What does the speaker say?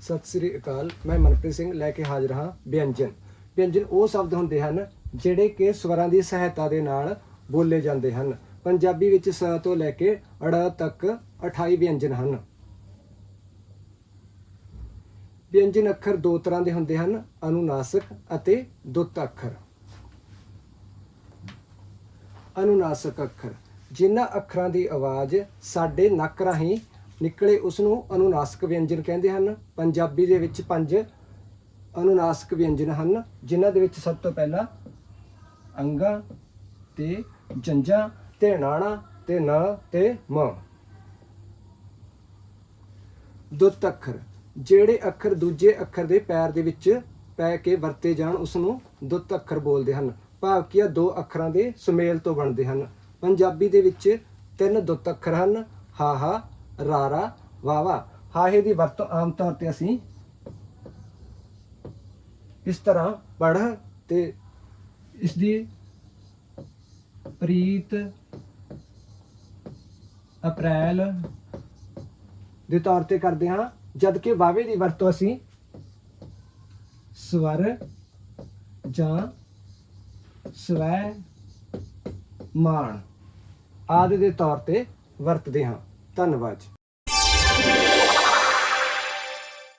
ਸਤਿ ਸ੍ਰੀ ਅਕਾਲ, ਮੈਂ ਮਨਪ੍ਰੀਤ ਸਿੰਘ ਲੈ ਕੇ ਹਾਜ਼ਰ ਹਾਂ ਵਿਅੰਜਨ। ਵਿਅੰਜਨ ਉਹ ਸ਼ਬਦ ਹੁੰਦੇ ਹਨ ਜਿਹੜੇ ਕਿ ਸਵਰਾਂ ਦੀ ਸਹਾਇਤਾ ਦੇ ਨਾਲ ਬੋਲੇ ਜਾਂਦੇ ਹਨ। ਪੰਜਾਬੀ ਵਿੱਚ ਸ ਤੋਂ ਲੈ ਕੇ ਅੜ ਤੱਕ 28 ਵਿਅੰਜਨ ਹਨ। ਵਿਅੰਜਨ ਅੱਖਰ ਦੋ ਤਰ੍ਹਾਂ ਦੇ ਹੁੰਦੇ ਹਨ, ਅਨੁਨਾਸਕ ਅਤੇ ਦੁੱਤ ਅੱਖਰ। ਅਨੁਨਾਸਕ ਅੱਖਰ। ਜਿਨ੍ਹਾਂ ਅੱਖਰਾਂ ਦੀ ਆਵਾਜ਼ ਸਾਡੇ ਨੱਕ ਰਾਹੀਂ ਨਿਕਲੇ ਉਸ ਨੂੰ ਅਨੁਨਾਸਕ ਵਿਅੰਜਨ ਕਹਿੰਦੇ ਹਨ। ਪੰਜਾਬੀ ਦੇ ਵਿੱਚ ਪੰਜ ਅਨੁਨਾਸਕ ਵਿਅੰਜਨ ਹਨ, ਜਿਨ੍ਹਾਂ ਦੇ ਵਿੱਚ ਸਭ ਤੋਂ ਪਹਿਲਾਂ ਅੰਗਾ ਤੇ ਜੰਜਾ ਤੇ ਨਾਣਾ ਤੇ ਨਾ ਤੇ ਮ। ਦੁੱਤ ਅੱਖਰ, ਜਿਹੜੇ ਅੱਖਰ ਦੂਜੇ ਅੱਖਰ ਦੇ ਪੈਰ ਦੇ ਵਿੱਚ ਪੈ ਕੇ ਵਰਤੇ ਜਾਣ ਉਸ ਨੂੰ ਦੁੱਤ ਅੱਖਰ ਬੋਲਦੇ ਹਨ। ਭਾਵ ਕਿ ਇਹ ਦੋ ਅੱਖਰਾਂ ਦੇ ਸੁਮੇਲ ਤੋਂ ਬਣਦੇ ਹਨ। ਪੰਜਾਬੀ ਦੇ ਵਿੱਚ ਤਿੰਨ ਦੁੱਤ ਅੱਖਰ ਹਨ ਹਾਹਾ ਰਾਰਾ ਵਾਵਾ ਹਾਹੇ ਦੀ ਵਰਤੋਂ ਆਮ ਤੌਰ ਤੇ ਅਸੀਂ ਇਸ ਤਰ੍ਹਾਂ ਪੜ੍ਹ ਤੇ ਇਸ ਦੀ ਪ੍ਰੀਤ ਅਪ੍ਰੈਲ ਦੇ ਤੌਰ ਤੇ ਕਰਦੇ ਹਾਂ ਜਦ ਕਿ ਵਾਵੇ ਦੀ ਵਰਤੋਂ ਅਸੀਂ ਸਵਰ ਜਾਂ ਸਵੈ ਮਾਣ ਆਦਿ ਦੇ ਤੌਰ ਤੇ ਵਰਤਦੇ ਹਾਂ। ਧੰਨਵਾਦ